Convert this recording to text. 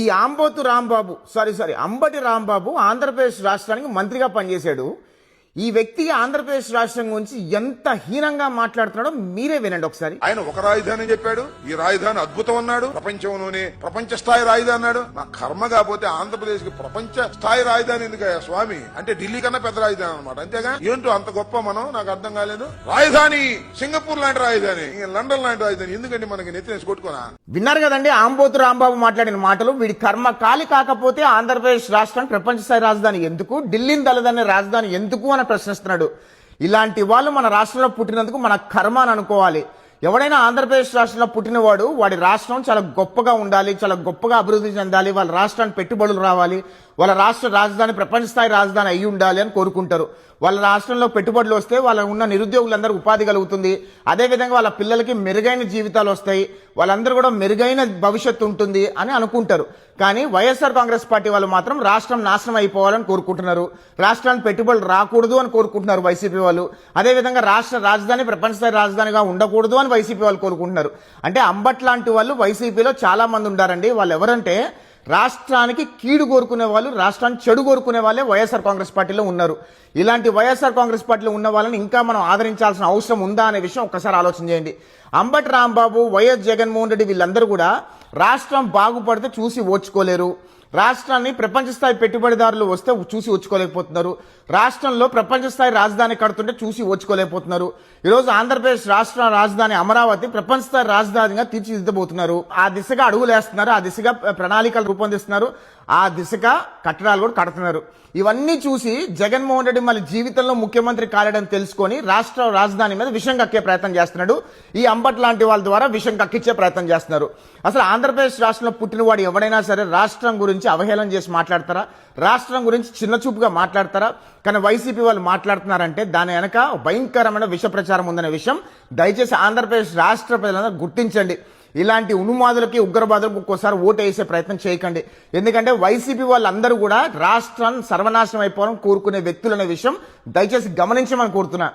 ఈ ఆంబోతు Rambabu sorry sorry Ambati Rambabu Andhra Pradesh రాష్ట్రానికి మంత్రిగా పనిచేశాడు. ఈ వ్యక్తి ఆంధ్రప్రదేశ్ రాష్ట్రం గురించి ఎంత హీనంగా మాట్లాడుతున్నాడో మీరే వినండి ఒకసారి. ఆయన ఒక రాజధాని చెప్పాడు. ఈ రాజధాని అద్భుతం అన్నాడు. ప్రపంచంలోనే ప్రపంచ స్థాయి రాజధాని అన్నాడు. నా కర్మ కాకపోతే ఆంధ్రప్రదేశ్కి ప్రపంచ స్థాయి రాజధాని ఎందుకయ్యా స్వామి? అంటే ఢిల్లీ కన్నా పెద్ద రాజధాని అనమాట అంతేగా? ఏంటో అంత గొప్ప మనం? నాకు అర్థం కాలేదు. రాజధాని! సింగపూర్ లాంటి రాజధాని. లండన్ లాంటి రాజధాని. ఎందుకంటే మనకి నెత్తినేసి కొట్టుకోనా? విన్నారు కదండి ఆంబోతు రాంబాబు మాట్లాడిన మాటలు. వీడి కర్మ కాలి కాకపోతే ఆంధ్రప్రదేశ్ రాష్ట్రానికి ప్రపంచ స్థాయి రాజధాని. ఎందుకు? ఢిల్లీని దళదనే రాజధాని ఎందుకు అని ప్రశ్నిస్తున్నాడు. ఇలాంటి వాళ్ళు మన రాష్ట్రంలో పుట్టినందుకు మన కర్మ అని అనుకోవాలి. ఎవడైనా ఆంధ్రప్రదేశ్ రాష్ట్రంలో పుట్టినవాడు వాడి రాష్ట్రం చాలా గొప్పగా ఉండాలి చాలా గొప్పగా అభివృద్ధి చెందాలి వాళ్ళ రాష్ట్రానికి పెట్టుబడులు రావాలి వాళ్ళ రాష్ట్ర రాజధాని ప్రపంచ స్థాయి రాజధాని అయి ఉండాలి అని కోరుకుంటారు. వాళ్ళ రాష్ట్రంలో పెట్టుబడులు వస్తే వాళ్ళ ఉన్న నిరుద్యోగులందరూ ఉపాధి కలుగుతుంది. అదేవిధంగా వాళ్ళ పిల్లలకి మెరుగైన జీవితాలు వస్తాయి. వాళ్ళందరూ కూడా మెరుగైన భవిష్యత్తు ఉంటుంది అని అనుకుంటారు. కానీ వైఎస్ఆర్ కాంగ్రెస్ పార్టీ వాళ్ళు మాత్రం రాష్ట్రం నాశనం అయిపోవాలని కోరుకుంటున్నారు. రాష్ట్రానికి పెట్టుబడులు రాకూడదు అని కోరుకుంటున్నారు వైసీపీ వాళ్ళు. అదేవిధంగా రాష్ట్ర రాజధాని ప్రపంచస్థాయి రాజధానిగా ఉండకూడదు అని వైసీపీ వాళ్ళు కోరుకుంటున్నారు. అంటే అంబట్ లాంటి వాళ్ళు వైసీపీలో చాలా మంది ఉండారండి. వాళ్ళు ఎవరంటే రాష్ట్రానికి కీడు కోరుకునే వాళ్ళు రాష్ట్రాన్ని చెడు కోరుకునే వాళ్ళే వైఎస్ఆర్ కాంగ్రెస్ పార్టీలో ఉన్నారు. ఇలాంటి వైఎస్ఆర్ కాంగ్రెస్ పార్టీలో ఉన్న వాళ్ళని ఇంకా మనం ఆదరించాల్సిన అవసరం ఉందా అనే విషయం ఒక్కసారి ఆలోచన చేయండి. అంబటి రాంబాబు వైఎస్ జగన్మోహన్ రెడ్డి వీళ్ళందరూ కూడా రాష్ట్రం బాగుపడితే చూసి ఓర్చుకోలేరు రాష్ట్రాన్ని ప్రపంచ స్థాయి పెట్టుబడిదారులు వస్తే చూసి వచ్చుకోలేకపోతున్నారు రాష్ట్రంలో ప్రపంచ స్థాయి రాజధాని కడుతుంటే చూసి వచ్చుకోలేకపోతున్నారు ఈరోజు ఆంధ్రప్రదేశ్ రాష్ట్ర రాజధాని అమరావతి ప్రపంచ స్థాయి రాజధానిగా తీర్చిదిద్దబోతున్నారు. ఆ దిశగా అడుగులేస్తున్నారు. ఆ దిశగా ప్రణాళికలు రూపొందిస్తున్నారు. ఆ దిశగా కట్టడాలు కూడా కడుతున్నారు. ఇవన్నీ చూసి జగన్మోహన్ రెడ్డి మళ్ళీ జీవితంలో ముఖ్యమంత్రి కాలేడని తెలుసుకొని రాష్ట్ర రాజధాని మీద విషం కక్కే ప్రయత్నం చేస్తున్నాడు. ఈ అంబట్ లాంటి వాళ్ళ ద్వారా విషం కక్కించే ప్రయత్నం చేస్తున్నారు. అసలు ఆంధ్రప్రదేశ్ రాష్ట్రంలో పుట్టినవాడు ఎవడైనా సరే రాష్ట్రం గురించి అవహేళన చేసి మాట్లాడతారా? రాష్ట్రం గురించి చిన్న చూపుగా మాట్లాడతారా? కానీ వైసీపీ వాళ్ళు మాట్లాడుతున్నారంటే దాని వెనక భయంకరమైన విష ప్రచారం ఉందనే విషయం. దయచేసి ఆంధ్రప్రదేశ్ రాష్ట్ర ప్రజలందరూ గుర్తించండి. ఇలాంటి ఉన్మాదులకి ఉగ్రవాదులకు ఒక్కోసారి ఓటు వేసే ప్రయత్నం చేయకండి. ఎందుకంటే వైసీపీ వాళ్ళందరూ కూడా రాష్ట్రం సర్వనాశనం అయిపోవడం కోరుకునే వ్యక్తులనే విషయం దయచేసి గమనించమని కోరుతున్నా.